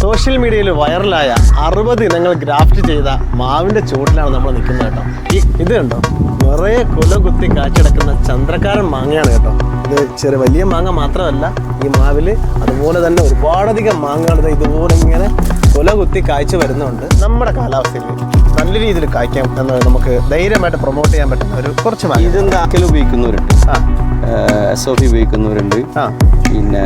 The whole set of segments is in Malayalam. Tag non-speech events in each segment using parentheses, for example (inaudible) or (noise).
സോഷ്യൽ മീഡിയയിൽ വൈറലായ അറുപത് ഇനങ്ങൾ ഗ്രാഫ്റ്റ് ചെയ്ത മാവിന്റെ ചൂട്ടിലാണ് നമ്മൾ നിൽക്കുന്നത് കേട്ടോ. ഇത് കണ്ടോ? നിറയെ കുല കുത്തി കാച്ചെടുക്കുന്ന ചന്ദ്രക്കാരൻ മാങ്ങയാണ് കേട്ടോ. ഇത് ചെറിയ വലിയ മാങ്ങ മാത്രമല്ല ഈ മാവിൽ അതുപോലെ തന്നെ ഒരുപാടധികം മാങ്ങകൾ ഇതുപോലെ ഇങ്ങനെ കുല കുത്തി കായ്ച്ചു വരുന്നുണ്ട്. നമ്മുടെ കാലാവസ്ഥയിൽ നല്ല രീതിയിൽ കായ്ക്കാം എന്ന് നമുക്ക് ധൈര്യമായിട്ട് പ്രൊമോട്ട് ചെയ്യാൻ പറ്റുന്ന ഒരു കുറച്ച് ഇതെന്താ? ആക്കൽ ഉപയോഗിക്കുന്നവരുണ്ട്. ആ. എസ് ഒ പി ഉപയോഗിക്കുന്നവരുണ്ട്. ആ. പിന്നെ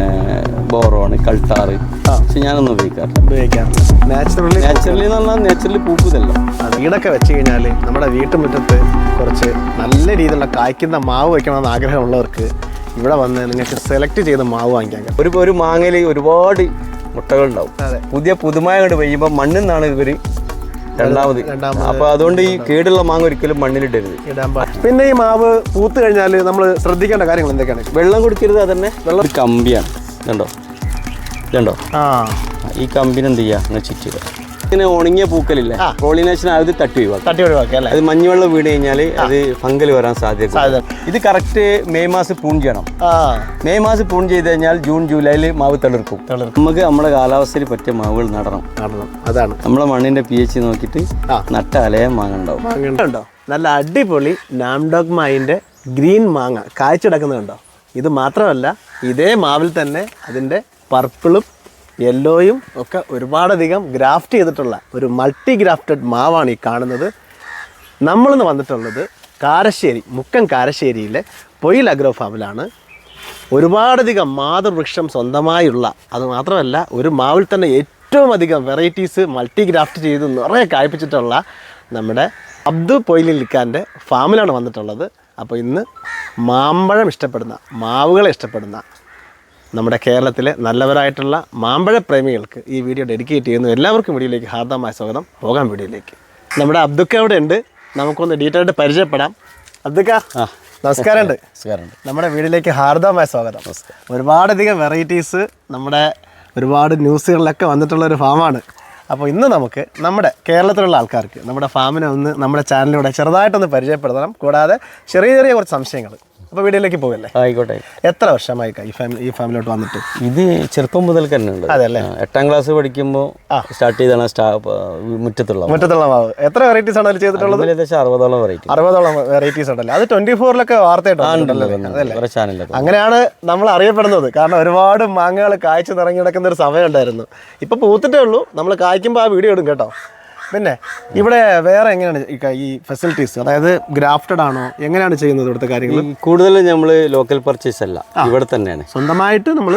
ബോറോണ് കൾട്ടാറ് ആ. പക്ഷെ ഞാനൊന്നും ഉപയോഗിക്കാറില്ല. ഉപയോഗിക്കാം നാച്ചുറലി നാച്ചുറലി എന്ന് പറഞ്ഞാൽ നാച്ചുറലി പൂക്കുതല്ലോ വീടൊക്കെ വെച്ച് കഴിഞ്ഞാൽ നമ്മുടെ വീട്ടുമുറ്റത്ത് കുറച്ച് നല്ല രീതിയിലുള്ള കായ്ക്കുന്ന മാവ് വയ്ക്കണമെന്ന് ആഗ്രഹമുള്ളവർക്ക് ഇവിടെ വന്ന് നിങ്ങൾക്ക് സെലക്ട് ചെയ്ത് മാവ് വാങ്ങിക്കാൻ കഴിയും. ഒരു ഒരു മാങ്ങയിൽ ഒരുപാട് മുട്ടകളുണ്ടാവും. ഉണ്ടാവും പുതിയ പുതുമായ കണ്ട് പെയ്യുമ്പോൾ മണ്ണിൽ നിന്നാണ് ഇവർ രണ്ടാമത്. അപ്പൊ അതുകൊണ്ട് ഈ കേടുള്ള മാങ്ങ ഒരിക്കലും മണ്ണിലിടരുത്. ഇടാൻ പാടില്ല. പിന്നെ ഈ മാവ് പൂത്ത് കഴിഞ്ഞാൽ നമ്മൾ ശ്രദ്ധിക്കേണ്ട കാര്യങ്ങൾ എന്തൊക്കെയാണ്? വെള്ളം കുടിക്കരുത് അതന്നെ. വെള്ളം ഒരു കമ്പിയാണ്. കണ്ടോ? കണ്ടോ? ആ. ഈ കമ്പിനെന്ത് ചെയ്യാ? ചുറ്റുക ഇങ്ങനെ ഉണങ്ങിയ പൂക്കലില്ല. പോളിനേഷൻ അത് തട്ടി ഒഴിവാക്കും. തട്ടി ഒഴിവാക്കുക അല്ലേ? അത് മഞ്ഞുവെള്ളം വീണ് കഴിഞ്ഞാൽ അത് ഫംഗൽ വരാൻ സാധ്യത. ഇത് കറക്റ്റ് മെയ് മാസം പൂൺ ചെയ്യണം. ആ. മെയ് മാസം പൂൺ ചെയ്ത് കഴിഞ്ഞാൽ ജൂൺ ജൂലൈയിൽ മാവ് തളിർക്കും. നമുക്ക് നമ്മുടെ കാലാവസ്ഥയിൽ പറ്റിയ മാവുകൾ നടണം. നടണം. അതാണ്. നമ്മളെ മണ്ണിന്റെ പി എച്ച് നോക്കിയിട്ട് നട്ടാലേ നട്ട മാങ്ങ ഉണ്ടാവും നല്ല അടിപൊളി നാംഡോഗ് മായിന്റെ ഗ്രീൻ മാങ്ങ കായ്ച്ചെടുക്കുന്നുണ്ടോ ഇത് മാത്രമല്ല ഇതേ മാവിൽ തന്നെ അതിന്റെ പർപ്പിളും യെല്ലോയും ഒക്കെ ഒരുപാടധികം ഗ്രാഫ്റ്റ് ചെയ്തിട്ടുള്ള ഒരു മൾട്ടി ഗ്രാഫ്റ്റഡ് മാവാണ് ഈ കാണുന്നത്. നമ്മളിന്ന് വന്നിട്ടുള്ളത് കാരശ്ശേരി മുക്കം കാരശ്ശേരിയിലെ പൊയിൽ അഗ്രോ ഫാമിലാണ്. ഒരുപാടധികം മാതൃവൃക്ഷം സ്വന്തമായുള്ള അത് മാത്രമല്ല ഒരു മാവിൽ തന്നെ ഏറ്റവും അധികം വെറൈറ്റീസ് മൾട്ടി ഗ്രാഫ്റ്റ് ചെയ്ത് നിറയെ കായ്പിച്ചിട്ടുള്ള നമ്മുടെ അബ്ദു പൊയിലിക്കാന്റെ ഫാമിലാണ് വന്നിട്ടുള്ളത്. അപ്പോൾ ഇന്ന് മാമ്പഴം ഇഷ്ടപ്പെടുന്ന മാവുകളെ ഇഷ്ടപ്പെടുന്ന നമ്മുടെ കേരളത്തിലെ നല്ലവരായിട്ടുള്ള മാമ്പഴ പ്രേമികൾക്ക് ഈ വീഡിയോ ഡെഡിക്കേറ്റ് ചെയ്യുന്നു. എല്ലാവർക്കും വീഡിയോയിലേക്ക് ഹാർദമായ സ്വാഗതം. പോകാം വീഡിയോയിലേക്ക്. നമ്മുടെ അബ്ദുക്ക അവിടെ ഉണ്ട്? നമുക്കൊന്ന് ഡീറ്റെയിൽ ആയിട്ട് പരിചയപ്പെടാം. അബ്ദുക്ക നമസ്കാരമുണ്ട്. നമസ്കാരമുണ്ട്. നമ്മുടെ വീട്ടിലേക്ക് ഹാർദമായ സ്വാഗതം. ഒരുപാടധികം വെറൈറ്റീസ് നമ്മുടെ ഒരുപാട് ന്യൂസുകളിലൊക്കെ വന്നിട്ടുള്ള ഒരു ഫാമാണ് അപ്പോൾ ഇന്ന് നമുക്ക് നമ്മുടെ കേരളത്തിലുള്ള ആൾക്കാർക്ക് നമ്മുടെ ഫാമിനെ ഒന്ന് നമ്മുടെ ചാനലിലൂടെ ചെറുതായിട്ടൊന്ന് പരിചയപ്പെടുത്തണം. കൂടാതെ ചെറിയ ചെറിയ കുറച്ച് സംശയങ്ങൾ. അപ്പോൾ വീഡിയോയിലേക്ക് പോകല്ലേ ആയിക്കോട്ടെ. എത്ര വർഷമായി ഈ ഫാമിലി ഈ ഫാമിലിലോട്ട് വന്നിട്ട്? ഇത് ചെറുപ്പം മുതൽ തന്നെ ഉണ്ട് അതല്ലേ എട്ടാം ക്ലാസ് പഠിക്കുമ്പോൾ സ്റ്റാർട്ട് ചെയ്താണ് മുറ്റത്തുള്ള മുറ്റത്തുള്ള മാവ്. എത്ര വെറൈറ്റീസ് ആണ് അതിൽ ചെയ്തിട്ടുള്ളത്? ഏകദേശം അറുപതോളം വെറൈറ്റി അറുപതോളം വെറൈറ്റീസ് ഉണ്ടല്ലേ? അത് ട്വന്റി ഫോറിലൊക്കെ വാർത്തയായിട്ടുണ്ടല്ലോ അങ്ങനെയാണ് നമ്മൾ അറിയപ്പെടുന്നത്. കാരണം ഒരുപാട് മാങ്ങകൾ കായ്ച്ചു നിറങ്ങി കിടക്കുന്ന ഒരു സമയം ഉണ്ടായിരുന്നു ഇപ്പൊ പൂത്തിട്ടേ ഉള്ളൂ. നമ്മൾ കായ്ക്കുമ്പോൾ ആ വീഡിയോ ഇടും കേട്ടോ. പിന്നെ ഇവിടെ വേറെ എങ്ങനെയാണ് ഈ ഫെസിലിറ്റീസ് അതായത് ഗ്രാഫ്റ്റഡ് ആണോ? എങ്ങനെയാണ് ചെയ്യുന്നത് ഇവിടുത്തെ കാര്യങ്ങൾ കൂടുതലും നമ്മൾ ലോക്കൽ പർച്ചേസ് അല്ല. ഇവിടെ തന്നെയാണ്. സ്വന്തമായിട്ട് നമ്മൾ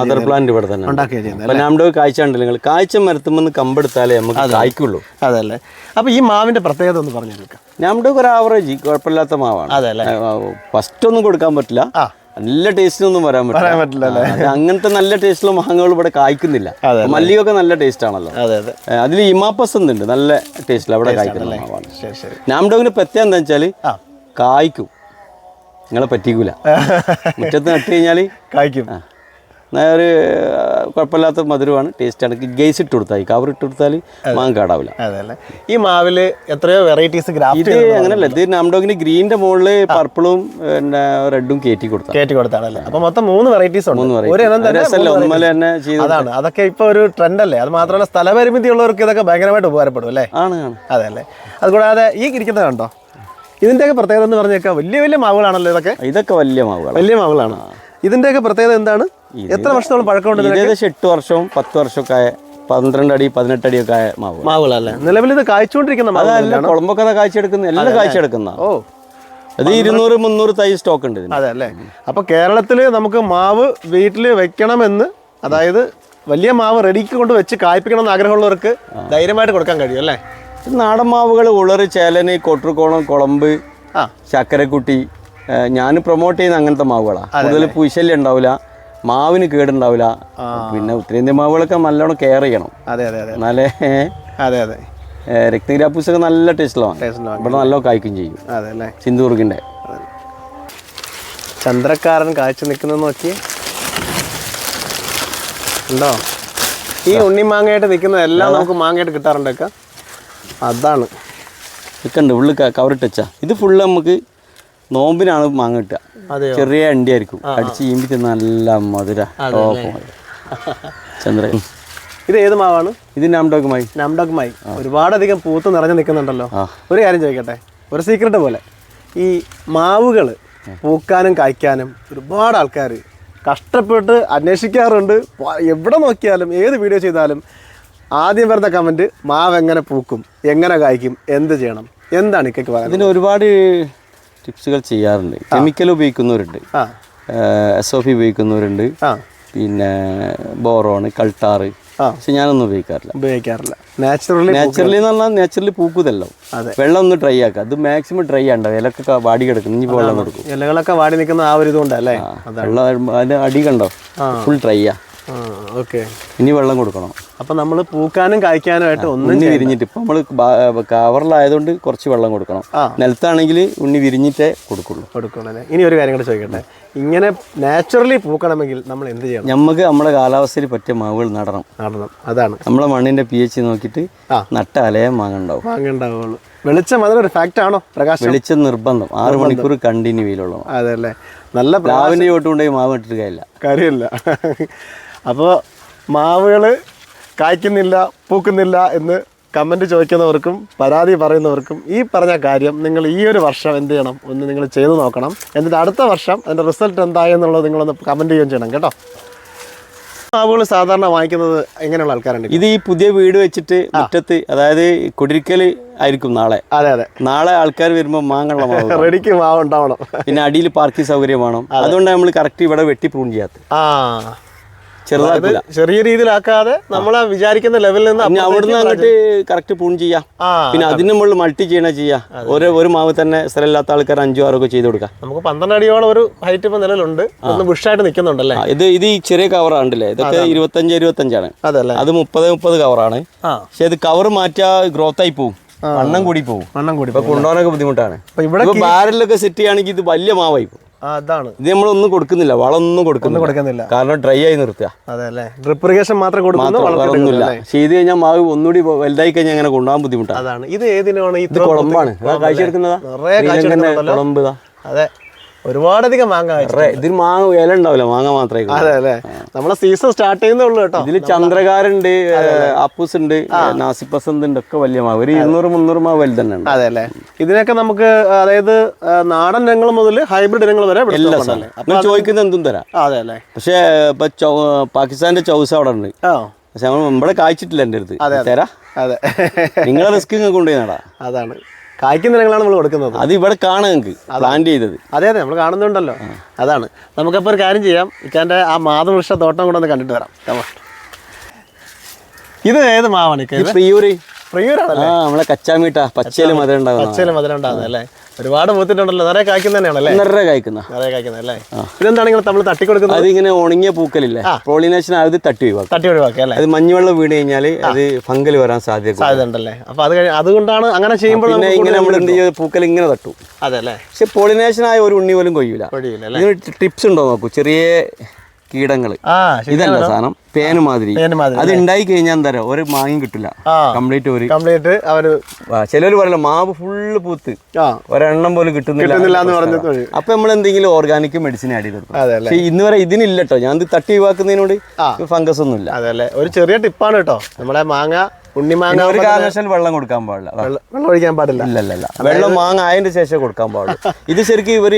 മദർ പ്ലാന്റ് ഇവിടെ തന്നെ ഉണ്ടാക്കിയ കാഴ്ച ഉണ്ടല്ലോ നിങ്ങൾ കാഴ്ച മരത്തുമെന്ന് കമ്പെടുത്താലേ നമുക്ക് കായ്ക്കുള്ളൂ. അതല്ലേ. അപ്പൊ ഈ മാവിന്റെ പ്രത്യേകത ഒന്ന് പറഞ്ഞു കൊടുക്കാം നമ്മുടെ ഒരു ആവറേജ് കുഴപ്പമില്ലാത്ത മാവാണ്. അതല്ലേ ഫസ്റ്റ് ഒന്നും കൊടുക്കാൻ പറ്റില്ല. നല്ല ടേസ്റ്റിനൊന്നും വരാൻ പറയാൻ പറ്റില്ല അങ്ങനത്തെ നല്ല ടേസ്റ്റുള്ള മാങ്ങകൾ ഇവിടെ കായ്ക്കുന്നില്ല. മല്ലിയൊക്കെ നല്ല ടേസ്റ്റ് ആണല്ലോ അതെ. അതെ അതിൽ ഇമാപ്പസ് ഉണ്ട് നല്ല ടേസ്റ്റിൽ അവിടെ കായ്ക്കുന്ന നാംഡോഗിന് പറ്റിയ എന്താ വെച്ചാൽ ആ. കായ്ക്കും. നിങ്ങളെ പറ്റിക്കൂല. (laughs) മുറ്റത്ത് നട്ട് കഴിഞ്ഞാൽ കായ്ക്കും. ഒരു ആ, കുഴപ്പമില്ലാത്ത മധുരമാണ് ടേസ്റ്റാണ് ഗേസ് ഇട്ട് കൊടുത്താൽ കവർ ഇട്ട് കൊടുത്താൽ മാങ്ങ കാടാവില്ല. അതല്ലേ ഈ മാവിൽ എത്രയോ വെറൈറ്റീസ് ഇത് അങ്ങനെയല്ല അങ്ങനല്ല ഇത് നാംഡോഗിന് ഗ്രീന്റെ മുകളിൽ പർപ്പിളും പിന്നെ റെഡും കയറ്റി കൊടുത്താൽ കയറ്റി കൊടുത്താണല്ലേ അപ്പോൾ മൊത്തം മൂന്ന് വെറൈറ്റീസ് ഉണ്ട്. ഒരു ഇനം തന്നെ അതാണ്. അതൊക്കെ ഇപ്പൊ ഒരു ട്രെൻഡ് അല്ലേ? അത് മാത്രമല്ല സ്ഥലപരിമിതി ഉള്ളവർക്ക് ഇതൊക്കെ ഭയങ്കരമായിട്ട് ഉപകാരപ്പെടും അല്ലേ? ആണ് ആണ്. അതെ അല്ലേ? അതുകൂടാതെ ഈ ഇരിക്കുന്നത് കണ്ടോ? ഇതിന്റെയൊക്കെ പ്രത്യേകത എന്ന് പറഞ്ഞേക്കാം വലിയ വലിയ മാവുകളാണല്ലോ ഇതൊക്കെ? ഇതൊക്കെ വലിയ മാവുകൾ വലിയ മാവുകളാണ്. ഇതിന്റെയൊക്കെ പ്രത്യേകത എന്താണ്? എത്ര വർഷത്തോളം പഴക്കമുണ്ട് ഏകദേശം എട്ട് വർഷവും പത്ത് വർഷമൊക്കെ ആയ പന്ത്രണ്ട് അടി പതിനെട്ട് അടിയൊക്കെ ആയ മാവ് മാവുകളല്ലേ നിലവിൽ ഇത് കായ്ച്ചുകൊണ്ടിരിക്കുന്ന അതല്ല കുളമ്പൊക്കെ കാഴ്ചയെടുക്കുന്ന എല്ലാം കാഴ്ചയെടുക്കുന്ന ഓ. അത് ഇരുന്നൂറ് മുന്നൂറ് തൈ സ്റ്റോക്ക് ഉണ്ട് അതെ അല്ലേ? അപ്പൊ കേരളത്തിൽ നമുക്ക് മാവ് വീട്ടിൽ വെക്കണമെന്ന് അതായത് വലിയ മാവ് റെഡിക്ക് കൊണ്ട് വെച്ച് കായ്പിക്കണം എന്ന് ആഗ്രഹമുള്ളവർക്ക് ധൈര്യമായിട്ട് കൊടുക്കാൻ കഴിയും അല്ലേ? നാടൻ മാവുകൾ ഉളറ് ചേലന് കൊട്ടുകോണം കുളമ്പ് ആ. ചക്കരക്കുട്ടി ഞാൻ പ്രൊമോട്ട് ചെയ്യുന്ന അങ്ങനത്തെ മാവുകളാണ് കൂടുതൽ പുശല്യം ഉണ്ടാവില്ല മാവിന് കേടുണ്ടാവില്ല. പിന്നെ ഉത്തരേന്ത്യൻ മാവുകളൊക്കെ നല്ലോണം കെയർ ചെയ്യണം. അതെ അതെ അതെ. എന്നാലേ അതെ അതെ. രക്തഗ്രാപ്പൂസൊക്കെ നല്ല ടേസ്റ്റിലാണ്. ഇവിടെ നല്ല കായ്ക്കും ചെയ്യും. അതെ അല്ലേ? സിന്ധുദുർഗിന്റെ ചന്ദ്രക്കാരൻ കാഴ്ച നിൽക്കുന്നത് നോക്കി. ഉണ്ടോ? ഈ ഉണ്ണി മാങ്ങയായിട്ട് നിൽക്കുന്ന എല്ലാം നമുക്ക് മാങ്ങയായിട്ട് കിട്ടാറുണ്ടൊക്കെ അതാണ്. നിൽക്കണ്ട് ഉള്ളിൽ കവറിട്ട് വെച്ചാ ഇത് ഫുള്ള് നമുക്ക് നോമ്പിനാണ് മാങ്ങ കിട്ടുക. ചെറിയ അണ്ടി ആയിരിക്കും അടിച്ച് തിന്ന നല്ല മധുര. ചന്ദ്ര. ഇത് ഏത് മാവാണ്? ഇത് നാംഡോക്കുമായി നാംഡോക് മായി ഒരുപാടധികം പൂത്ത് നിറഞ്ഞു നിൽക്കുന്നുണ്ടല്ലോ. ഒരു കാര്യം ചോദിക്കട്ടെ? ഒരു സീക്രട്ട് പോലെ. ഈ മാവുകൾ പൂക്കാനും കായ്ക്കാനും ഒരുപാട് ആൾക്കാർ കഷ്ടപ്പെട്ട് അന്വേഷിക്കാറുണ്ട്. എവിടെ നോക്കിയാലും ഏത് വീഡിയോ ചെയ്താലും ആദ്യം വരുന്ന കമന്റ് മാവ് എങ്ങനെ പൂക്കും എങ്ങനെ കായ്ക്കും എന്ത് ചെയ്യണം? എന്താണ് ഇക്കൊക്കെ പറയുന്നത് ഇതിന് ഒരുപാട് ടിപ്സുകൾ ചെയ്യാറുണ്ട്. കെമിക്കൽ ഉപയോഗിക്കുന്നവരുണ്ട്. എസ് ഒ പി ഉപയോഗിക്കുന്നവരുണ്ട്. പിന്നെ ബോറോണ് കൾട്ടാറ്. പക്ഷെ ഞാനൊന്നും ഉപയോഗിക്കാറില്ല. ഉപയോഗിക്കാറില്ല. നാച്ചുറലി നാച്ചുറലി എന്ന് പറഞ്ഞാൽ നാച്ചുറലി പൂക്കുതല്ലോ. അതെ. വെള്ളം ഒന്ന് ഡ്രൈ ആക്കുക. അത് മാക്സിമം ഡ്രൈ ആണ്ട ഇലക്കൊക്കെ വാടി കിടക്കും. ഇനി വെള്ളം കൊടുക്കും. ഇലകളൊക്കെ വാടി നിൽക്കുന്ന ആ ഒരു ഇതുകൊണ്ടല്ലേ വെള്ളം അതിന് അടി കണ്ടോ? ഫുൾ ഡ്രൈ ആ. ഓക്കെ. ഇനി വെള്ളം കൊടുക്കണം. അപ്പം നമ്മൾ പൂക്കാനും കായ്ക്കാനുമായിട്ട് ഒന്നും ഉണ്ണി വിരിഞ്ഞിട്ട് ഇപ്പം നമ്മൾ കവറിലായതുകൊണ്ട് കുറച്ച് വെള്ളം കൊടുക്കണം. നിലത്താണെങ്കിൽ ഉണ്ണി വിരിഞ്ഞിട്ടേ കൊടുക്കുള്ളൂ. കൊടുക്കണല്ലേ ഇനി ഒരു കാര്യം കൂടെ ചോദിക്കട്ടെ. ഇങ്ങനെ നാച്ചുറലി പൂക്കണമെങ്കിൽ നമ്മൾ എന്ത് ചെയ്യണം? നമുക്ക് നമ്മുടെ കാലാവസ്ഥയിൽ പറ്റിയ മാവുകൾ നടണം. നടണം. അതാണ്. നമ്മളെ മണ്ണിന്റെ പി എച്ച് നോക്കിയിട്ട് നട്ടാലേ മാങ്ങണ്ടാവും. മാങ്ങണ്ടാവുള്ളൂ. വെളിച്ചം അതിനൊരു ഫാക്റ്റ് ആണോ? പ്രകാശം? വെളിച്ചം നിർബന്ധം. ആറ് മണിക്കൂർ കണ്ടിന്യൂ വെയിലുള്ള അതെ അല്ലേ നല്ല പ്ര- ചോട്ടുകൊണ്ടേ മാവ് ഇട്ടിട്ട് കാര്യമില്ല. കാര്യമില്ല. അപ്പോൾ മാവുകൾ കായ്ക്കുന്നില്ല പൂക്കുന്നില്ല എന്ന് കമന്റ് ചോദിക്കുന്നവർക്കും പരാതി പറയുന്നവർക്കും ഈ പറഞ്ഞ കാര്യം നിങ്ങൾ ഈ ഒരു വർഷം എന്ത് ചെയ്യണം? ഒന്ന് നിങ്ങൾ ചെയ്തു നോക്കണം. എന്നിട്ട് അടുത്ത വർഷം അതിന്റെ റിസൾട്ട് എന്തായെന്നുള്ളത് നിങ്ങളൊന്ന് കമന്റ് ചെയ്യുകയും ചെയ്യണം കേട്ടോ. മാവുകൾ സാധാരണ വാങ്ങിക്കുന്നത് എങ്ങനെയുള്ള ആൾക്കാരുണ്ട്? ഇത് ഈ പുതിയ വീട് വെച്ചിട്ട് മുറ്റത്ത് അതായത് കുടിരിക്കൽ ആയിരിക്കും നാളെ. അതെ അതെ. നാളെ ആൾക്കാർ വരുമ്പോൾ മാങ്ങുള്ള മാവ് (laughs) റെഡിക്ക് മാവ് ഉണ്ടാവണം. പിന്നെ അടിയിൽ പാർക്കിംഗ് സൗകര്യം വേണം. അതുകൊണ്ട് നമ്മൾ കറക്റ്റ് ഇവിടെ വെട്ടി പ്രൂൺ ചെയ്യാത്ത ആ. ചെറുതാക്കില്ല. ചെറിയ രീതിയിലാക്കാതെ നമ്മൾ വിചാരിക്കുന്ന ലെവലിൽ നിന്ന് പിന്നെ അവിടുന്ന് അങ്ങോട്ട് കറക്റ്റ് പൂൺ ചെയ്യാം. പിന്നെ അതിന് മുകളിൽ മൾട്ടി ചെയ്യണ ചെയ്യാം. ഒരു ഒരു മാവ് തന്നെ സ്ഥലമില്ലാത്ത ആൾക്കാർ അഞ്ചോ ആറോ ഒക്കെ ചെയ്ത് കൊടുക്കാം. നമുക്ക് പന്ത്രണ്ട് അടിയോളം ഒരു ഹൈറ്റ് ഇപ്പൊ നിലവിലുണ്ട്. ഒന്ന് ബുഷായിട്ട് നിൽക്കുന്നുണ്ടല്ലേ? ഇത് ഇത് ഈ ചെറിയ കവറാണ്ടല്ലേ ഇതൊക്കെ ഇരുപത്തഞ്ച് ഇരുപത്തഞ്ചാണ്. അത് മുപ്പത് മുപ്പത് കവറാണ് പക്ഷെ ഇത് കവർ മാറ്റാ ഗ്രോത്ത് ആയി പോവും. വണ്ണം കൂടി പോവും. വണ്ണം കൂടി ഇപ്പൊ കൊണ്ടുപോകാനൊക്കെ ബുദ്ധിമുട്ടാണ്. ഇവിടെ ബാരലൊക്കെ സെറ്റ് ചെയ്യുകയാണെങ്കിൽ ഇത് വലിയ മാവായി പോകും അതാണ് ഇത് നമ്മളൊന്നും കൊടുക്കുന്നില്ല വളമൊന്നും കൊടുക്കുന്നു കൊടുക്കുന്നില്ല. കാരണം ഡ്രൈ ആയി നിർത്തുക. അതെ അല്ലേ ഡ്രിപ്പ് ഇറിഗേഷൻ മാത്രം കൊടുക്കുന്നു വേറെ വളർത്തിട്ട് ഒന്നുമില്ല ചെയ്ത് കഴിഞ്ഞാൽ മാവ് ഒന്നുകൂടി വലുതായി കഴിഞ്ഞാൽ അങ്ങനെ കൊണ്ടുപോകാൻ ബുദ്ധിമുട്ടാണ് അതാണ്. ഇത് ഏതിനാണ് ഇത് കുളമ്പാണ്. കാഴ്ച എടുക്കുന്നതാ? കുളമ്പ് അതെ. ഒരുപാടധികം മാങ്ങ ഇതിൽ മാങ്ങ ഇല ഉണ്ടാവില്ല മാങ്ങ മാത്രമേ. അതെ അല്ലേ? നമ്മളെ സീസൺ സ്റ്റാർട്ട് ചെയ്യുന്നേ ഉള്ളൂ കേട്ടോ. ഇതിൽ ചന്ദ്രകാരുണ്ട് അപ്പൂസ് ഉണ്ട് നാസിപ്പസന്ത് ഉണ്ട് ഒക്കെ വലിയ മാവ്. ഒരു ഇരുന്നൂറ് മുന്നൂറ് മാവ് വലുത് തന്നെ ഉണ്ട്. അതെ അല്ലേ? ഇതിനൊക്കെ നമുക്ക് അതായത് നാടൻ ഇനങ്ങൾ മുതൽ ഹൈബ്രിഡ് ഇനങ്ങൾ വരെ എല്ലാ? സാധനം നിങ്ങൾ എന്തും തരാം. അതെ അല്ലേ? പക്ഷേ ഇപ്പൊ പാകിസ്ഥാന്റെ ചൗസ അവിടെ ഉണ്ട്. പക്ഷെ നമ്മൾ ഇവിടെ കായ്ച്ചിട്ടില്ല എന്റെ അടുത്ത്. തരാ. അതെ. നിങ്ങളെ റിസ്ക് കൊണ്ടുപോയി നടാ. അതാണ്. കായ്ക്കുന്ന ഇനങ്ങളാണ് നമ്മൾ കൊടുക്കുന്നത്. അത് ഇവിടെ കാണാം നിങ്ങൾക്ക് പ്ലാന്റ് ചെയ്തത്. അതെ അതെ നമ്മൾ കാണുന്നുണ്ടല്ലോ. അതാണ്. നമുക്കപ്പോൾ ഒരു കാര്യം ചെയ്യാം. ഇക്കാന്റെ ആ മാതൃവൃക്ഷ തോട്ടം കൂടെ ഒന്ന് കണ്ടിട്ട് വരാം. ഇത് ഏത് മാവാണ് പ്രിയൂര്. പ്രിയൂരാണല്ലേ? നമ്മളെ കച്ചാമീട്ടാ പച്ചയിൽ മധുരം ഉണ്ടാകുന്ന പച്ചയിലും മധുരം ഉണ്ടാകുന്നത് അല്ലേ? ഒരുപാട് പൂത്തിട്ടുണ്ടല്ലോ നിറയെ കായ്ക്കുന്ന തന്നെയാണല്ലേ? ഒന്നര കായ്ക്കുന്ന. നിറയെ കായ്ക്കുന്നത് അല്ലേ? ഇതെന്താണെങ്കിൽ നമ്മൾ തട്ടിക്കൊടുക്കുന്നത്? അതിങ്ങനെ ഉണങ്ങിയ പൂക്കലില്ലേ? പോളിനേഷൻ അത് തട്ടി ഒഴിവാക്കും. തട്ടി ഒഴിവാക്കാം അല്ലേ? അത് മഞ്ഞവെള്ളം വീണ് കഴിഞ്ഞാൽ അത് ഫംഗൽ വരാൻ സാധ്യത. സാധ്യത ഉണ്ടല്ലേ അപ്പൊ അത് അതുകൊണ്ടാണ് അങ്ങനെ ചെയ്യുമ്പോൾ ഇങ്ങനെ നമ്മൾ എന്ത് ചെയ്യും? പൂക്കൽ ഇങ്ങനെ തട്ടു. അതെ അല്ലേ? പക്ഷെ പോളിനേഷൻ ആയ ഒരു ഉണ്ണി പോലും കൊയ്യൂല. ടിപ്സ് ഉണ്ടോ നോക്കൂ? ചെറിയ കീടങ്ങൾ ഇതല്ല സാധനം. പേന് മാതിരി. അത് ഉണ്ടായി കഴിഞ്ഞാൽ എന്താ പറയുക ഒരു മാങ്ങയും കിട്ടില്ല. കംപ്ലീറ്റ് ഒരു കംപ്ലീറ്റ് അവർ ചിലർ പറയല്ലോ മാവ് ഫുള്ള് പൂത്ത്. ഒരെണ്ണം പോലും കിട്ടുന്നില്ല. അപ്പൊ നമ്മൾ എന്തെങ്കിലും ഓർഗാനിക് മെഡിസിൻ ആഡ് ചെയ്ത് കൊടുക്കും അതെ അല്ലേ? പക്ഷെ ഇന്ന് വരെ ഇതിനില്ല കേട്ടോ ഞാൻ തട്ടി ഒഴിവാക്കുന്നതിനോട് ഫംഗസ് ഒന്നും ഇല്ല അതെ ഒരു ചെറിയ ടിപ്പാണ് കേട്ടോ. നമ്മളെ മാങ്ങ മാങ്ങ ഒരു കാരണവശാൽ വെള്ളം കൊടുക്കാൻ പാടില്ല. വെള്ളം ഒഴിക്കാൻ പാടില്ല. ഇല്ല ഇല്ല ഇല്ല വെള്ളം മാങ്ങ ആയതിന്റെ ശേഷം കൊടുക്കാൻ പാടില്ല ഇത് ശരിക്കും ഇവർ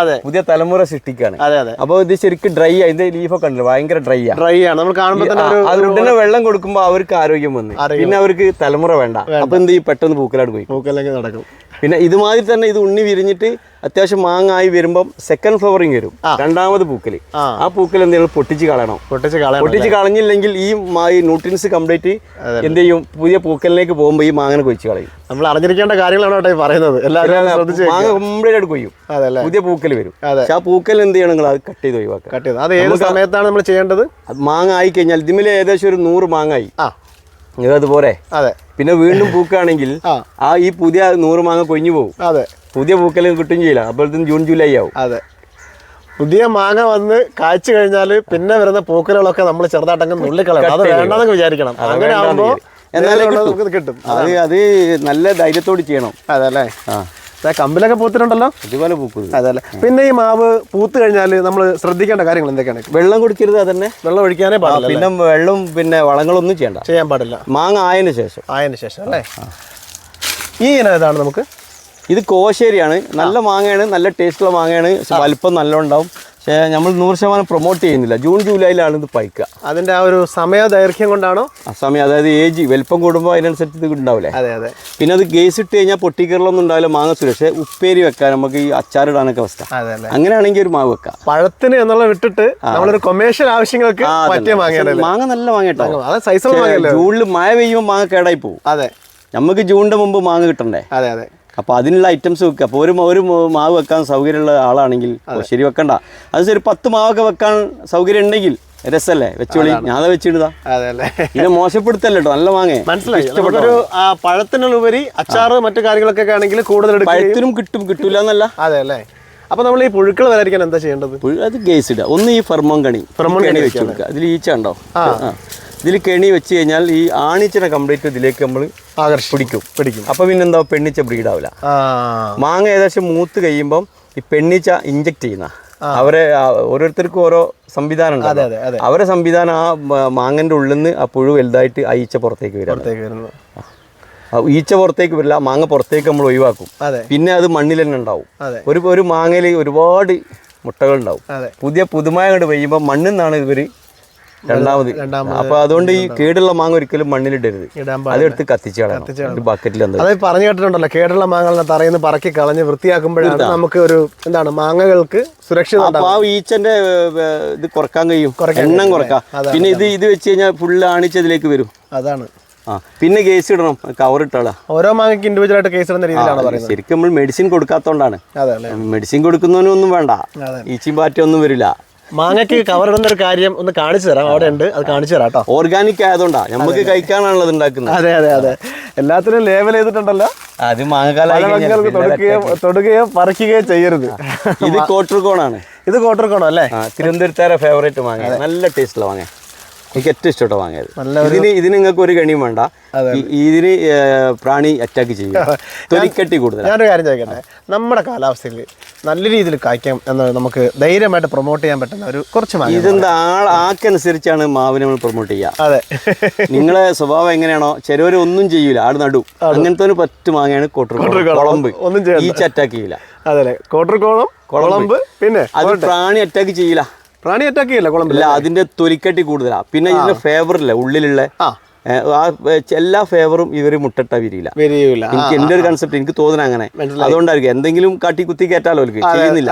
അതെ. പുതിയ തലമുറ സൃഷ്ടിക്കാണ് അതെ അതെ. അപ്പോൾ ഇത് ശരിക്കും ഡ്രൈ ആയി ഇതിന്റെ ലീഫൊക്കെ ഉണ്ടല്ലോ ഭയങ്കര ഡ്രൈ ആണ് ഡ്രൈ ആണ്. നമ്മൾ കാണുമ്പോൾ തന്നെ ഒരു അത് ഉടനെ വെള്ളം കൊടുക്കുമ്പോൾ അവർക്ക് ആരോഗ്യം വന്നു. പിന്നെ അവർക്ക് തലമുറ വേണ്ട. അപ്പൊ എന്ത് ഈ പെട്ടെന്ന് പൂക്കലാട് പോയി. പൂക്കലൊക്കെ നടക്കും. പിന്നെ ഇതുമാതിരി തന്നെ ഇത് ഉണ്ണി വിരിഞ്ഞിട്ട് അത്യാവശ്യം മാങ്ങായി വരുമ്പം സെക്കൻഡ് ഫ്ലവറിങ് വരും. രണ്ടാമത് പൂക്കൽ ആ. പൂക്കൽ എന്തെങ്കിലും പൊട്ടിച്ച് കളയണം. പൊട്ടിച്ച് കളയണം പൊട്ടിച്ച് കളഞ്ഞില്ലെങ്കിൽ ഈ ന്യൂട്രിയൻസ് കംപ്ലീറ്റ് എന്ത് ചെയ്യും? പുതിയ പൂക്കലിലേക്ക് പോകുമ്പോൾ ഈ മാങ്ങനെ കൊഴിച്ച് കളയും. നമ്മൾ അറിഞ്ഞിരിക്കേണ്ട കാര്യങ്ങളാണ് കേട്ടോ പറയുന്നത്. എല്ലാവരും മാങ്ങ കംപ്ലീറ്റ് ആയിട്ട് കൊയ്യും. പുതിയ പൂക്കൽ വരും. പക്ഷെ ആ പൂക്കൽ എന്ത് ചെയ്യണം നിങ്ങൾ? അത് കട്ട് ചെയ്ത് ഒഴിവാക്കുക. കട്ട് ചെയ്ത്. അത് ഏത് സമയത്താണ് നമ്മൾ ചെയ്യേണ്ടത്? മാങ്ങ ആയി കഴിഞ്ഞാൽ ഇതിമിലെ ഏകദേശം ഒരു നൂറ് മാങ്ങായി. ആ പോരെ അതെ. പിന്നെ വീണ്ടും പൂക്കാണെങ്കിൽ ആ. ഈ പുതിയ നൂറ് മാങ്ങ കൊഞ്ഞു പോകും അതെ. പുതിയ പൂക്കലും കിട്ടും ചെയ്യില്ല. അപ്പോഴത്തേക്കും ജൂൺ ജൂലൈ ആവും. അതെ. പുതിയ മാങ്ങ വന്ന് കാഴ്ച കഴിഞ്ഞാൽ പിന്നെ വരുന്ന പൂക്കലുകളൊക്കെ നമ്മൾ ചെറുതായിട്ടങ്ങ് നുള്ളിക്കളയണം അത് വേണ്ടെന്നൊക്കെ വിചാരിക്കണം. അങ്ങനെ ആകുമ്പോൾ എന്നാലേ കിട്ടും. അത് അത് നല്ല ധൈര്യത്തോട് ചെയ്യണം. അതെ അല്ലേ? ആ. കമ്പിലൊക്കെ പൂത്തിട്ടുണ്ടല്ലോ? ഇതുപോലെ പൂക്കും. അതെ അല്ലേ പിന്നെ ഈ മാവ് പൂത്ത് കഴിഞ്ഞാൽ നമ്മൾ ശ്രദ്ധിക്കേണ്ട കാര്യങ്ങൾ എന്തൊക്കെയാണ്? വെള്ളം കുടിക്കരുത് അതന്നെ. വെള്ളം ഒഴിക്കാനേ പാടില്ല പിന്നെ വെള്ളം പിന്നെ വളങ്ങളൊന്നും ചെയ്യണ്ട. ചെയ്യാൻ പാടില്ല. മാങ്ങ ആയതിനു ശേഷം. ആയതിനു ശേഷം അല്ലേ? ഈ ഇനം ഏതാണ് നമുക്ക്? ഇത് കോശേരിയാണ്. നല്ല മാങ്ങയാണ്. നല്ല ടേസ്റ്റുള്ള മാങ്ങയാണ്. വലിപ്പം നല്ല ഉണ്ടാവും പക്ഷേ നമ്മൾ നൂറ് ശതമാനം പ്രൊമോട്ട് ചെയ്യുന്നില്ല. ജൂൺ ജൂലൈയിലാണ് ഇത് പൈക്കുക. അതിന്റെ ആ ഒരു സമയ ദൈർഘ്യം കൊണ്ടാണോ? ആ സമയം അതായത് ഏജ് വലിപ്പം കൂടുമ്പോൾ അതിനനുസരിച്ച് ഇത് ഉണ്ടാവില്ലേ? അതെ അതെ. പിന്നെ അത് ഗേസ് ഇട്ട് കഴിഞ്ഞാൽ പൊട്ടിക്കറലൊന്നും ഉണ്ടാവില്ല മാങ്ങ സുരക്ഷ ഉപ്പേരി വെക്കാൻ നമുക്ക് ഈ അച്ചാറിടാനൊക്കെ അവസ്ഥ. അങ്ങനെയാണെങ്കിൽ ഒരു മാവ് വെക്കാം. പഴത്തിന് എന്നുള്ള വിട്ടിട്ട് നമ്മളൊരു കൊമേഴ്ഷ്യൽ ആവശ്യങ്ങൾക്ക് പറ്റിയ മാങ്ങ മാങ്ങ നല്ല മാങ്ങ ജൂണിൽ മഴ പെയ്യുമ്പോൾ മാങ്ങ കേടായി പോകും അതെ. നമുക്ക് ജൂണിന്റെ മുമ്പ് മാങ്ങ കിട്ടണ്ടേ? അതെ അതെ. അപ്പോൾ അതിനുള്ള ഐറ്റംസ് വെക്കുക അപ്പോൾ ഒരു ഒരു മാവ് വെക്കാൻ സൗകര്യമുള്ള ആളാണെങ്കിൽ ശരി വെക്കണ്ട. അത് ശരി പത്ത് മാവൊക്കെ വെക്കാൻ സൗകര്യം ഉണ്ടെങ്കിൽ രസല്ലേ? വെച്ചോളി ഞാൻ വെച്ചിടുതാ ഇത് മോശപ്പെടുത്തല്ലോ നല്ല വാങ്ങേ മനസ്സിലായി. പഴത്തിനുള്ള ആ, പഴത്തിനുപരി അച്ചാറ് മറ്റു കാര്യങ്ങളൊക്കെ ആണെങ്കിൽ കൂടുതൽ പഴത്തിനും കിട്ടും കിട്ടൂല എന്നല്ല അതെ അല്ലേ? അപ്പൊ നമ്മൾ ഈ പുഴുക്കൾ വരാതിരിക്കാൻ എന്താ ചെയ്യേണ്ടത്? അത് ഗേസ് ഇടുക ഒന്ന് ഈ ഫെർമോൺ കണി. ഫെർമോൺ കണി വെച്ചു കൊടുക്കുക. അതിൽ ഈച്ച ഉണ്ടോ? ആ. ഇതിൽ കെണി വെച്ച് കഴിഞ്ഞാൽ ഈ ആണിച്ചിനെ കംപ്ലീറ്റ് ഇതിലേക്ക് നമ്മൾ പിടിക്കും. പിടിക്കും. അപ്പോൾ പിന്നെന്താ പെണ്ണിച്ച ബ്രീഡാവില്ല മാങ്ങ ഏകദേശം മൂത്ത് കഴിയുമ്പം ഈ പെണ്ണിച്ച ഇഞ്ചക്ട് ചെയ്യുന്ന. അവരെ ഓരോരുത്തർക്കും ഓരോ സംവിധാനം ഉണ്ട് അവരെ സംവിധാനം ആ മാങ്ങന്റെ ഉള്ളിൽ നിന്ന് ആ പുഴു വലുതായിട്ട് ആ ഈച്ച പുറത്തേക്ക് വരും ഈച്ച പുറത്തേക്ക് വരില്ല മാങ്ങ പുറത്തേക്ക് നമ്മൾ ഒഴിവാക്കും. പിന്നെ അത് മണ്ണിൽ തന്നെ ഉണ്ടാവും. ഒരു ഒരു മാങ്ങയിൽ ഒരുപാട് മുട്ടകൾ ഉണ്ടാവും പുതിയ പുതുമായ അങ്ങോട്ട് പെയ്യുമ്പോൾ മണ്ണിൽ നിന്നാണ് ഇവർ രണ്ടാമത്. അപ്പൊ അതുകൊണ്ട് ഈ കേടുള്ള മാങ്ങ ഒരിക്കലും മണ്ണിലിടരുത്. അതെടുത്ത് കത്തിച്ചാണ് ബക്കറ്റിൽ അതായത് പറഞ്ഞു കേട്ടിട്ടുണ്ടല്ലോ കേടുള്ള മാങ്ങകളെ തറയുന്ന പറക്കി കളഞ്ഞ് വൃത്തിയാക്കുമ്പോഴാണ് നമുക്ക് ഒരു എന്താണ് മാങ്ങകൾക്ക് സുരക്ഷിത അപ്പൊ ആ ഈച്ചന്റെ ഇത് കുറയ്ക്കാൻ കഴിയും. എണ്ണം കുറക്കാം. പിന്നെ ഇത് ഇത് വെച്ച് കഴിഞ്ഞാൽ ഫുള്ള് ആണിച്ചതിലേക്ക് വരും. അതാണ്. ആ പിന്നെ കേസ് ഇടണം. കവർ ഇട്ടാളാ. ഓരോ മാങ്ങക്ക് ഇൻഡിവിജ്വൽ ആയിട്ട് കേസ് ഇടുന്ന രീതിയിലാണ് പറയുന്നത്. ശരിക്കും നമ്മൾ മെഡിസിൻ കൊടുക്കാത്തോണ്ടാണ്. മെഡിസിൻ കൊടുക്കുന്നവനൊന്നും വേണ്ട. അതെ. ഈച്ചയും പാറ്റൊന്നും വരില്ല. മാങ്ങയ്ക്ക് കവർ ഇടുന്ന ഒരു കാര്യം ഒന്ന് കാണിച്ചു തരാം. അവിടെ ഉണ്ട്. അത് കാണിച്ചു തരാം കേട്ടോ. ഓർഗാനിക് ആയതുകൊണ്ടാ. നമുക്ക് കഴിക്കാനാണല്ലോ ഉണ്ടാക്കുന്നത്. അതെ അതെ അതെ. എല്ലാത്തിനും ലേബൽ ചെയ്തിട്ടുണ്ടല്ലോ. അത് പഴങ്ങൾക്ക് തൊടുകയോ തൊടുകയോ പറിക്കുകയോ ചെയ്യരുത്. ഇത് കോട്ടർകോണാണ്. ഇത് കോട്ടർക്കോണോ അല്ലേ? തിരുവനന്തപുരത്തേറെ തിരുവനന്തപുരത്താരെ ഫേവറേറ്റ് മാങ്ങ. നല്ല ടേസ്റ്റുള്ള മാങ്ങ എനിക്ക് ഏറ്റവും ഇഷ്ടപ്പെട്ട വാങ്ങിയത്. ഇതിന് ഇതിന് നിങ്ങൾക്ക് ഒരു കണിയും വേണ്ട. ഈ- ഇതിന് പ്രാണി അറ്റാക്ക് ചെയ്യും തൊലിക്കട്ടി കൂടുതൽ ഞാനൊരു കാര്യം ചോദിക്കട്ടെ? നമ്മുടെ കാലാവസ്ഥയിൽ നല്ല രീതിയിൽ കായ്ക്കാം എന്ന് നമുക്ക് ധൈര്യമായിട്ട് പ്രൊമോട്ട് ചെയ്യാൻ പറ്റുന്ന ഒരു കുറച്ച് ഇതെന്താ? ആൾ ആക്കനുസരിച്ചാണ് മാവിനെ നമ്മൾ പ്രൊമോട്ട് ചെയ്യുക. അതെ. നിങ്ങളെ സ്വഭാവം എങ്ങനെയാണോ ചിലവർ ഒന്നും ചെയ്യൂല. ആട് നടു. അങ്ങനത്തെ ഒരു പറ്റു മാങ്ങയാണ് കോട്ടർ കുളമ്പ്. ഒന്നും. ഈച്ച അറ്റാക്ക് ചെയ്യില്ല അതെ കോട്ടർക്കോളം കുളമ്പ്. പിന്നെ അത് പ്രാണി അറ്റാക്ക് ചെയ്യില്ല പ്രാണി അറ്റാക്ക് ചെയ്യില്ല അതിന്റെ തൊലിക്കട്ടി കൂടുതലാ. പിന്നെ ഇതിന്റെ ഫേവറില്ല ഉള്ളിലുള്ള ആ എല്ലാ ഫേവറും ഇവർ മുട്ടട്ട വിരിയില്ല എനിക്ക് എന്റെ ഒരു കൺസെപ്റ്റ് എനിക്ക് തോന്നുന്നത് അങ്ങനെ. അതുകൊണ്ടായിരിക്കും എന്തെങ്കിലും കാട്ടി കുത്തി കയറ്റാലോ അവർക്ക്. ചെയ്യുന്നില്ല.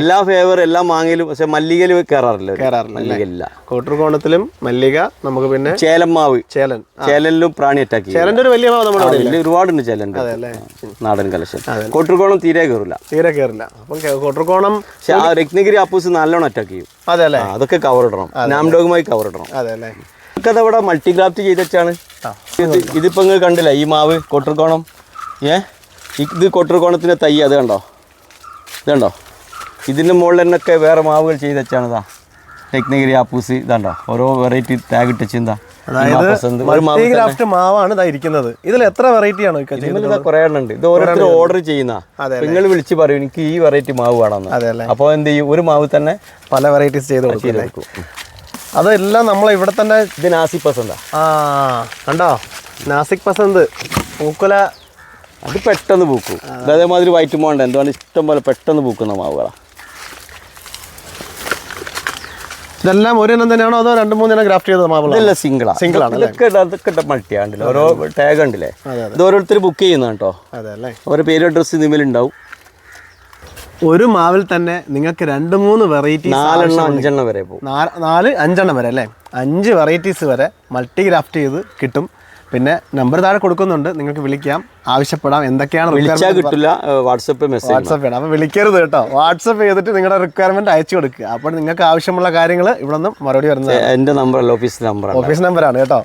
എല്ലാ ഫേവർ എല്ലാ മാങ്ങയിലും പക്ഷെ മല്ലികയിൽ കയറാറില്ല അവർ. കയറാറില്ല മല്ലികയില്ല. കോട്ടർകോണത്തിലും മല്ലിക നമുക്ക് പിന്നെ ചേലമ്മാവ്. ചേലൻ ചേലനിലും പ്രാണി അറ്റാക്ക് ചേലന്റെ ഒരു വലിയ മാവ് നമ്മുടെ ഒരുപാടുണ്ട് ചേലൻ നാടൻ കലശൻ കോട്ടർകോണം തീരെ കയറില്ല തീരെ കയറില്ല അപ്പം കോട്ടർകോണം പക്ഷെ ആ രത്നഗിരി അപ്പൂസ് നല്ലോണം അറ്റാക്ക് ചെയ്യും. അതെ അതൊക്കെ കവർ ഇടണം. നാംഡോഗുമായി കവർ ഇടണം. അതെ അല്ലേ? നമുക്കത് അവിടെ മൾട്ടിഗ്രാഫ്റ്റ് ചെയ്തിട്ടാണ് ഇത് ഇതിപ്പോ നിങ്ങൾ കണ്ടില്ല ഈ മാവ് കൊട്ടർക്കോണം ഏ? ഇത് കൊട്ടർക്കോണത്തിന്റെ തൈ അത് കണ്ടോ? ഇത് കണ്ടോ? ഇതിന്റെ മുകളിൽ തന്നെയൊക്കെ വേറെ മാവുകൾ ചെയ്ത് വെച്ചാണ് ഇതാ രത്നഗിരി ആപ്പൂസ് ഇതാണ്ടോ? ഓരോ വെറൈറ്റി ടാഗ് ഇട്ട് എന്താ? അതായത് മാവാണ് ഇരിക്കുന്നത്. ഇതിൽ എത്ര വെറൈറ്റി ആണ് കുറേ എണ്ണം ഉണ്ട്. ഇത് ഓരോരുത്തർ ഓർഡർ ചെയ്യുന്ന. നിങ്ങൾ വിളിച്ച് പറയും എനിക്ക് ഈ വെറൈറ്റി മാവ് വേണമെന്ന്. അപ്പോൾ എന്ത് ചെയ്യും? ഒരു മാവ് തന്നെ പല വെറൈറ്റീസ് ചെയ്ത് കൊടുക്കും. അതെല്ലാം നമ്മൾ ഇവിടെ തന്നെ ഇത് നാസിക് പസന്താ. ആ. കണ്ടോ? നാസിക് പസന്ത്. പൂക്കുല അത് പെട്ടെന്ന് പൂക്കും. അതേമാതിരി വൈറ്റ് മോണ്ട എന്താണ് ഇഷ്ടം പോലെ പെട്ടെന്ന് പൂക്കുന്ന മാവുകളാണ് ഇതെല്ലാം ഒരെണ്ണം ഇനം തന്നെയാണോ അതോ രണ്ട് മൂന്നിനം ഗ്രാഫ്റ്റ് ചെയ്ത മാവുകൾ ഇതെല്ലാം സിംഗിളാണ് സിംഗിളാണ് ആണ് ഇതൊക്കെ അതൊക്കെ മൾട്ടി ആണ് ഓരോ ടാഗ് ഉണ്ടല്ലേ? ഇത് ഓരോരുത്തർ ബുക്ക് ചെയ്യുന്ന കേട്ടോ അതെ അല്ലേ? ഓരോ പേര് അഡ്രസ്സ് ഇതിന്മേലുണ്ടാവും ഒരു മാവിൽ തന്നെ നിങ്ങൾക്ക് രണ്ട് മൂന്ന് വെറൈറ്റി നാലെണ്ണം അഞ്ചെണ്ണം വരെ പോകും. നാല് അഞ്ചെണ്ണം വരെ അല്ലേ? അഞ്ച് വെറൈറ്റീസ് വരെ മൾട്ടി ഗ്രാഫ്റ്റ് ചെയ്ത് കിട്ടും. പിന്നെ നമ്പർ താഴെ കൊടുക്കുന്നുണ്ട്. നിങ്ങൾക്ക് വിളിക്കാം. ആവശ്യപ്പെടാം. എന്തൊക്കെയാണ് വിളിച്ചാൽ കിട്ടില്ല. വാട്സപ്പ് മെസ്സേജ് വാട്സപ്പ് ചെയ്യണം അപ്പോൾ വിളിക്കരുത് കേട്ടോ. വാട്സപ്പ് ചെയ്തിട്ട് നിങ്ങളുടെ റിക്വയർമെന്റ് അയച്ചു കൊടുക്കുക അപ്പോൾ നിങ്ങൾക്ക് ആവശ്യമുള്ള കാര്യങ്ങൾ ഇവിടെ നിന്നും മറുപടി വരുന്നത് എന്റെ നമ്പർ അല്ല ഓഫീസ് നമ്പർ ഓഫീസ് നമ്പറാണ് കേട്ടോ.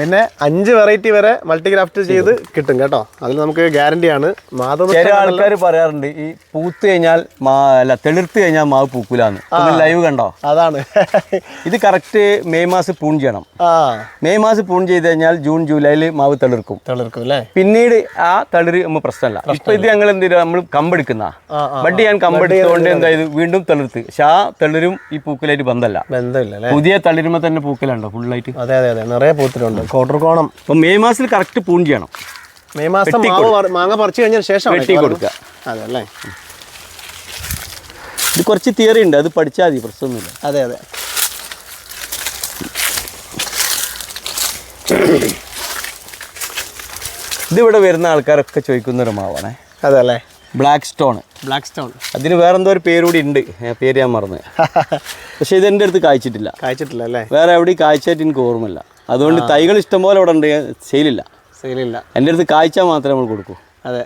പിന്നെ അഞ്ച് വെറൈറ്റി വരെ മൾട്ടിഗ്രാഫ്റ്റ് ചെയ്ത് കിട്ടും കേട്ടോ. അതിൽ നമുക്ക് ഗ്യാരണ്ടിയാണ് മാധവ ചില ആൾക്കാർ പറയാറുണ്ട് ഈ പൂത്ത് കഴിഞ്ഞാൽ മാ അല്ല തെളിർത്ത് കഴിഞ്ഞാൽ മാവ് പൂക്കൂലാന്ന്. ലൈവ് കണ്ടോ? അതാണ്. ഇത് കറക്റ്റ് മെയ് മാസം പൂൺ ചെയ്യണം. ആ. മെയ് മാസം പൂൺ ചെയ്ത് കഴിഞ്ഞാൽ ജൂൺ ജൂലൈയിൽ മാവ് തെളിർക്കും. തെളിർക്കും അല്ലേ? പിന്നീട് ആ തളിര് നമ്മൾ പ്രശ്നമല്ല ഇപ്പൊ ഇത് ഞങ്ങൾ എന്ത് നമ്മൾ കമ്പെടുക്കുന്ന ബഡ് ഞാൻ കമ്പെടുത്തോണ്ട് എന്തായത്? വീണ്ടും തെളിർത്ത്. പക്ഷെ ആ തെളിരും ഈ പൂക്കലായിട്ട് ബന്ധമല്ല ബന്ധമില്ല പുതിയ തളിരുമ്പോ തന്നെ പൂക്കലുണ്ടോ ഫുള്ളായിട്ട് അതെ അതെ അതെ. നിറയെ പൂത്തിട്ടുണ്ട്. കോട്ടർകോണം അപ്പൊ മെയ് മാസത്തിൽ കറക്റ്റ് പൂൺ ചെയ്യണം. മെയ് മാസം മാവ് പറി- മാങ്ങ പറിച്ചു കഴിഞ്ഞ ശേഷം വെട്ടി കൊടുക്കുക. അതെ. അല്ലേ? ഇത് കുറച്ച് തിയറി ഉണ്ട്. അത് പഠിച്ചാൽ മതി പ്രശ്നമൊന്നുമില്ല. അതെ അതെ. ഇതിവിടെ വരുന്ന ആൾക്കാരൊക്കെ ചോദിക്കുന്ന ഒരു മാവാണേ. അതെ അല്ലേ? ബ്ലാക്ക് സ്റ്റോൺ ബ്ലാക്ക് സ്റ്റോൺ അതിന് വേറെന്തോ ഒരു പേര് കൂടി ഉണ്ട് പേര് ഞാൻ മറന്നു. പക്ഷെ ഇത് എന്റെ അടുത്ത് കായ്ച്ചിട്ടില്ല. കായ്ച്ചിട്ടില്ല അല്ലേ? വേറെ എവിടെയും കായ്ച്ചായിട്ട് എനിക്ക് ഓർമ്മയില്ല. അതുകൊണ്ട് തൈകൾ ഇഷ്ടംപോലെ ഇവിടെ ഉണ്ട്. സെയിലില്ല. സെയിലില്ല. എന്റെ അടുത്ത് കായ്ച്ചാൽ മാത്രമേ നമ്മൾ കൊടുക്കൂ. അതെ.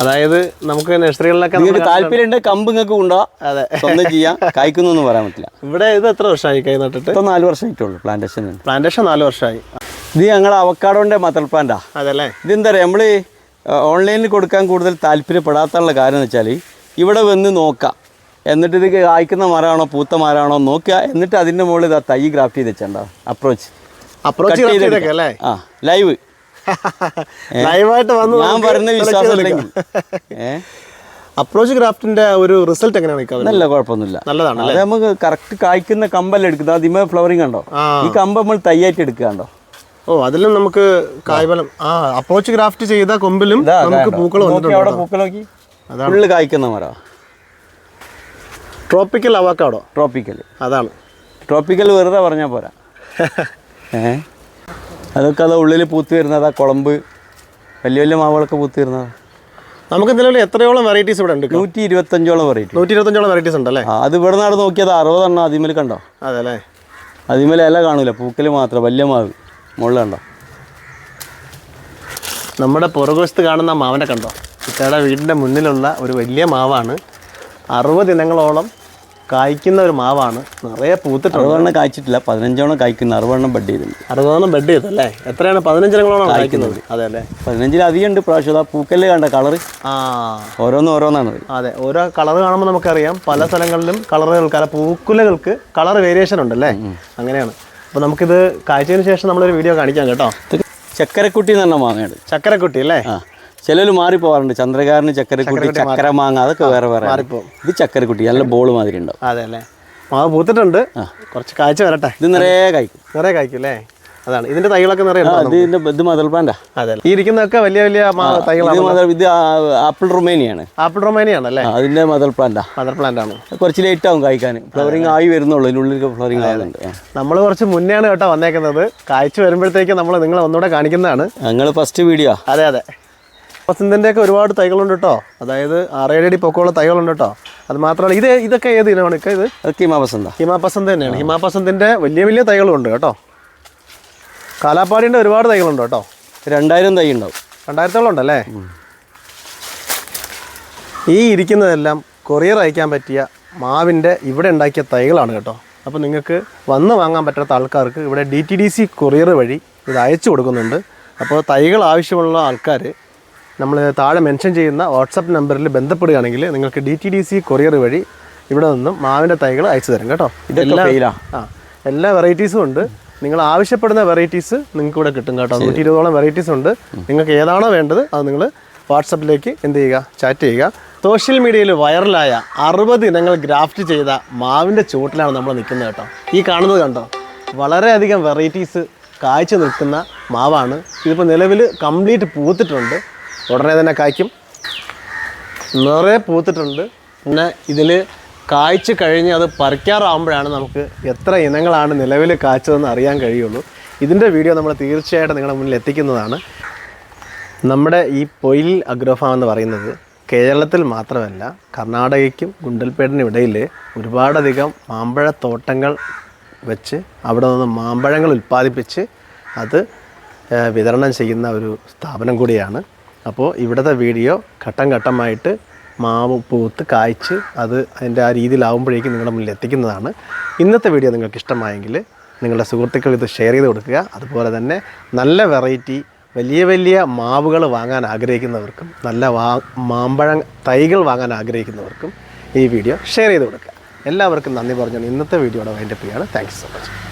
അതായത് നമുക്ക് നഴ്സറികളിലൊക്കെ നിങ്ങൾക്ക് താല്പര്യമുണ്ട് കമ്പ് നിങ്ങൾക്ക് കൊണ്ടുപോവാ അതെ. സ്വന്തം ചെയ്യാം. കായ്ക്കുന്നൊന്നും പറയാൻ പറ്റില്ല. ഇവിടെ ഇത് എത്ര വർഷമായി കൈ നട്ടിട്ട്? ഇപ്പം നാല് വർഷമായിട്ടുള്ളൂ പ്ലാന്റേഷൻ പ്ലാന്റേഷൻ നാല് വർഷമായി. ഇത് ഞങ്ങൾ അവക്കാടോന്റെ മത്തൽ പ്ലാന്റാ അതല്ലേ? ഇതെന്താ പറയുക നമ്മൾ ഓൺലൈനിൽ കൊടുക്കാൻ കൂടുതൽ താല്പര്യപ്പെടാത്തുള്ള കാര്യം എന്ന് വെച്ചാൽ ഇവിടെ വന്ന് നോക്കാം. എന്നിട്ട് ഇത് കായ്ക്കുന്ന മരമാണോ പൂത്ത മരമാണോ നോക്കുക. എന്നിട്ട് അതിന്റെ മുകളിൽ ഇതാ തൈ ഗ്രാഫ്റ്റ് ചെയ്ത് വെച്ചാൽ അപ്രോച്ച് അപ്രോച്ച് ആ ലൈവ് ലൈവായിട്ട് (laughs) വന്ന് ഞാൻ പറയുന്ന വിശ്വാസം ഉണ്ടെങ്കിൽ അപ്രോച്ച് ക്രാഫ്റ്റിന്റെ ഒരു റിസൾട്ട് എങ്ങനെയാണ് നല്ല കുഴപ്പമൊന്നുമില്ല. നല്ലതാണ് അത് നമുക്ക് കറക്റ്റ് കായ്ക്കുന്ന കമ്പല്ല എടുക്കുന്നത്. അതിമേ ഫ്ലവറിങ് കണ്ടോ? ഈ കമ്പ് നമ്മൾ തൈയായിട്ട് എടുക്കുകണ്ടോ ഓ അതിലും നമുക്ക് കായ്ഫലം. ആ അപ്രോച്ച് ഗ്രാഫ്റ്റ് ചെയ്ത കൊമ്പിലും നമുക്ക് പൂക്കൾ വന്നിട്ടുണ്ട് ഫുള്ള് കായ്ക്കുന്ന മരം. ട്രോപ്പിക്കൽ അവാക്കാടോ ട്രോപ്പിക്കൽ അതാണ്. ട്രോപ്പിക്കൽ വെറുതെ പറഞ്ഞാൽ പോരാ. (laughs) ഏ? അതൊക്കെ അത് ഉള്ളിൽ പൂത്ത് വരുന്നതാ കുളമ്പ്. വലിയ വലിയ മാവുകളൊക്കെ പൂത്ത് വരുന്നതാ. നമുക്ക് നിലവിൽ എത്രയോളം വെറൈറ്റീസ് ഇവിടെ ഉണ്ട്? നൂറ്റി ഇരുപത്തഞ്ചോളം വെറൈറ്റി നൂറ്റി ഇരുപത്തഞ്ചോളം വെറൈറ്റീസ് ഉണ്ട് അല്ലേ അത് ഇവിടെ നാട് നോക്കിയത് അറുപതെണ്ണം അതിമേൽ കണ്ടോ? അതെ അല്ലേ അതിമേൽ എല്ലാം കാണൂല പൂക്കൽ മാത്രം വലിയ മാവ്. മുകളിൽ കണ്ടോ നമ്മുടെ പുറകുവശത്ത് കാണുന്ന മാവനെ കണ്ടോ? ഇത്തയുടെ വീടിന്റെ മുന്നിലുള്ള ഒരു വലിയ മാവാണ്. അറുപത് ഇനങ്ങളോളം കായ്ക്കുന്ന ഒരു മാവാണ്. നിറയെ പൂത്തിട്ട് അറുപതെണ്ണം കായ്ച്ചിട്ടില്ല. പതിനഞ്ചോളം കായ്ക്കുന്ന. അറുപതെണ്ണം ബെഡ് ചെയ്തിട്ടുണ്ട്. അറുപതെണ്ണം ബെഡ് ചെയ്തല്ലേ? എത്രയാണ്? പതിനഞ്ചിനങ്ങളോളം കായ്ക്കുന്നത്. അതെ അല്ലേ? പതിനഞ്ചിലധികം ഉണ്ട്. പ്രാവശ്യം ആ പൂക്കല്ല് കണ്ട കളർ ആ. ഓരോന്നും ഓരോന്നാണ് അതെ ഓരോ കളർ കാണുമ്പോൾ നമുക്കറിയാം. പല സ്ഥലങ്ങളിലും കളറുകൾക്ക് അല്ല പൂക്കുലകൾക്ക് കളർ വേരിയേഷൻ ഉണ്ടല്ലേ? അങ്ങനെയാണ്. അപ്പോൾ നമുക്കിത് കാഴ്ചയ്ക്ക് ശേഷം നമ്മളൊരു വീഡിയോ കാണിക്കാം കേട്ടോ. ചക്കരക്കുട്ടി എന്ന് പറഞ്ഞ ചക്കരക്കുട്ടി അല്ലേ? ആ. ചിലർ മാറി പോകാറുണ്ട് ചന്ദ്രകാരന് ചക്കരക്കുട്ടി ചക്കര മാങ്ങ അതൊക്കെ വേറെ വേറെ. ഇത് ചക്കരക്കുട്ടി നല്ല ബോൾ മാതിരി ഉണ്ടാവും. അതെ അല്ലേ? മാവ് പൂത്തിട്ടുണ്ട്. കുറച്ച് കാഴ്ച വരട്ടെ. ഇത് നിറയെ കായ്ക്കും. നിറയെ കായ്ക്കും അല്ലേ? അതാണ്. ഇതിന്റെ തൈകളൊക്കെ നിറയെ ഇതിന്റെ ഇത് മദർ പ്ലാന്റാ. അതെ ഈ ഇരിക്കുന്നതൊക്കെ വലിയ വലിയ തൈകളാണ് ഇത് ആപ്പിൾ റൊമേനിയാണ്. ആപ്പിൾ റൊമേനിയാണ് അല്ലേ? അതിന്റെ മദർ പ്ലാന്റാ. മദർ പ്ലാന്റ് ആണ് കുറച്ച് ലേറ്റ് ആവും കായ്ക്കാൻ ഫ്ലവറിംഗ് ആയി വരുന്നുള്ളൂ ഇതിനുള്ളിൽ ഫ്ലവറിംഗ് ആകുന്നുണ്ട് നമ്മൾ കുറച്ച് മുന്നെയാണ് കേട്ടോ വന്നേക്കുന്നത്. കാഴ്ച വരുമ്പോഴത്തേക്ക് നമ്മൾ നിങ്ങളെ ഒന്നുകൂടെ കാണിക്കുന്നതാണ്. ഞങ്ങൾ ഫസ്റ്റ് വീഡിയോ അതെ അതെ. വസന്തിന്റെ ഒക്കെ ഒരുപാട് തൈകളുണ്ട് കേട്ടോ. അതായത് ആറേഴ് അടി പൊക്കമുള്ള തൈകളുണ്ട് കേട്ടോ. അത് മാത്രമല്ല ഇത് ഇതൊക്കെ ഏത് ഇനമാണ്? ഇത് ഹിമാപസന്ത ഹിമാപസന്ത തന്നെയാണ്. ഹിമാപസന്തിന്റെ വലിയ വലിയ തൈകളും ഉണ്ട് കേട്ടോ. കാലാപ്പാടിന്റെ ഒരുപാട് തൈകളുണ്ട് കേട്ടോ. രണ്ടായിരം തൈ ഉണ്ടാവും. രണ്ടായിരത്തോളം ഉണ്ടല്ലേ? ഈ ഇരിക്കുന്നതെല്ലാം കൊറിയർ അയക്കാൻ പറ്റിയ മാവിന്റെ ഇവിടെ ഉണ്ടാക്കിയ തൈകളാണ് കേട്ടോ. അപ്പോൾ നിങ്ങൾക്ക് വന്ന് വാങ്ങാൻ പറ്റാത്ത ആൾക്കാർക്ക് ഇവിടെ D T D C courier വഴി ഇത് അയച്ചു കൊടുക്കുന്നുണ്ട്. അപ്പോൾ തൈകൾ ആവശ്യമുള്ള ആൾക്കാർ നമ്മൾ താഴെ മെൻഷൻ ചെയ്യുന്ന വാട്സപ്പ് നമ്പറിൽ ബന്ധപ്പെടുകയാണെങ്കിൽ നിങ്ങൾക്ക് D T D C courier വഴി ഇവിടെ നിന്നും മാവിന്റെ തൈകൾ അയച്ചു തരും കേട്ടോ. ഇതെല്ലാം ആ. എല്ലാ വെറൈറ്റീസും ഉണ്ട്. നിങ്ങൾ ആവശ്യപ്പെടുന്ന വെറൈറ്റീസ് നിങ്ങൾക്ക് ഇവിടെ കിട്ടും കേട്ടോ. നൂറ്റി ഇരുപതോളം വെറൈറ്റീസ് ഉണ്ട്. നിങ്ങൾക്ക് ഏതാണോ വേണ്ടത് അത് നിങ്ങൾ വാട്സപ്പിലേക്ക് എന്ത് ചെയ്യുക ചാറ്റ് ചെയ്യുക. സോഷ്യൽ മീഡിയയിൽ വൈറലായ അറുപത് ഇനങ്ങൾ ഗ്രാഫ്റ്റ് ചെയ്ത മാവിന്റെ ചുവട്ടിലാണ് നമ്മൾ നിൽക്കുന്നത് കേട്ടോ. ഈ കാണുന്നത് കണ്ടോ? വളരെയധികം വെറൈറ്റീസ് കായ്ച്ച് നിൽക്കുന്ന മാവാണ്. ഇതിപ്പോൾ നിലവിൽ കംപ്ലീറ്റ് പൂത്തിട്ടുണ്ട്. ഉടനെ തന്നെ കായ്ക്കും. നിറയെ പൂത്തിട്ടുണ്ട്. പിന്നെ ഇതിൽ കായ്ച്ചു കഴിഞ്ഞ് അത് പറിക്കാറാകുമ്പോഴാണ് നമുക്ക് എത്ര ഇനങ്ങളാണ് നിലവിൽ കായ്ച്ചതെന്ന് അറിയാൻ കഴിയുള്ളൂ. ഇതിന്റെ വീഡിയോ നമ്മൾ തീർച്ചയായിട്ടും നിങ്ങളുടെ മുന്നിൽ എത്തിക്കുന്നതാണ്. നമ്മുടെ ഈ പൊയിൽ അഗ്രോഫാം എന്ന് പറയുന്നത് കേരളത്തിൽ മാത്രമല്ല കർണാടകയ്ക്കും ഗുണ്ടൽപേടിനും ഇടയിൽ ഒരുപാടധികം മാമ്പഴത്തോട്ടങ്ങൾ വെച്ച് അവിടെ നിന്ന് മാമ്പഴങ്ങൾ ഉൽപ്പാദിപ്പിച്ച് അത് വിതരണം ചെയ്യുന്ന ഒരു സ്ഥാപനം കൂടിയാണ്. അപ്പോൾ ഇവിടുത്തെ വീഡിയോ ഘട്ടം ഘട്ടമായിട്ട് മാവ് പൂത്ത് കായ്ച്ച് അത് അതിന്റെ ആ രീതിയിലാവുമ്പോഴേക്കും നിങ്ങളുടെ മുന്നിൽ എത്തിക്കുന്നതാണ്. ഇന്നത്തെ വീഡിയോ നിങ്ങൾക്ക് ഇഷ്ടമായെങ്കിൽ നിങ്ങളുടെ സുഹൃത്തുക്കൾ ഇത് ഷെയർ ചെയ്ത് കൊടുക്കുക. അതുപോലെ തന്നെ നല്ല വെറൈറ്റി വലിയ വലിയ മാവുകൾ വാങ്ങാൻ ആഗ്രഹിക്കുന്നവർക്കും നല്ല വാ മാമ്പഴം തൈകൾ വാങ്ങാൻ ആഗ്രഹിക്കുന്നവർക്കും ഈ വീഡിയോ ഷെയർ ചെയ്ത് കൊടുക്കുക. എല്ലാവർക്കും നന്ദി പറഞ്ഞു ഇന്നത്തെ വീഡിയോയുടെ വൈൻഡപ്പ് ചെയ്യാണ്. Thank so much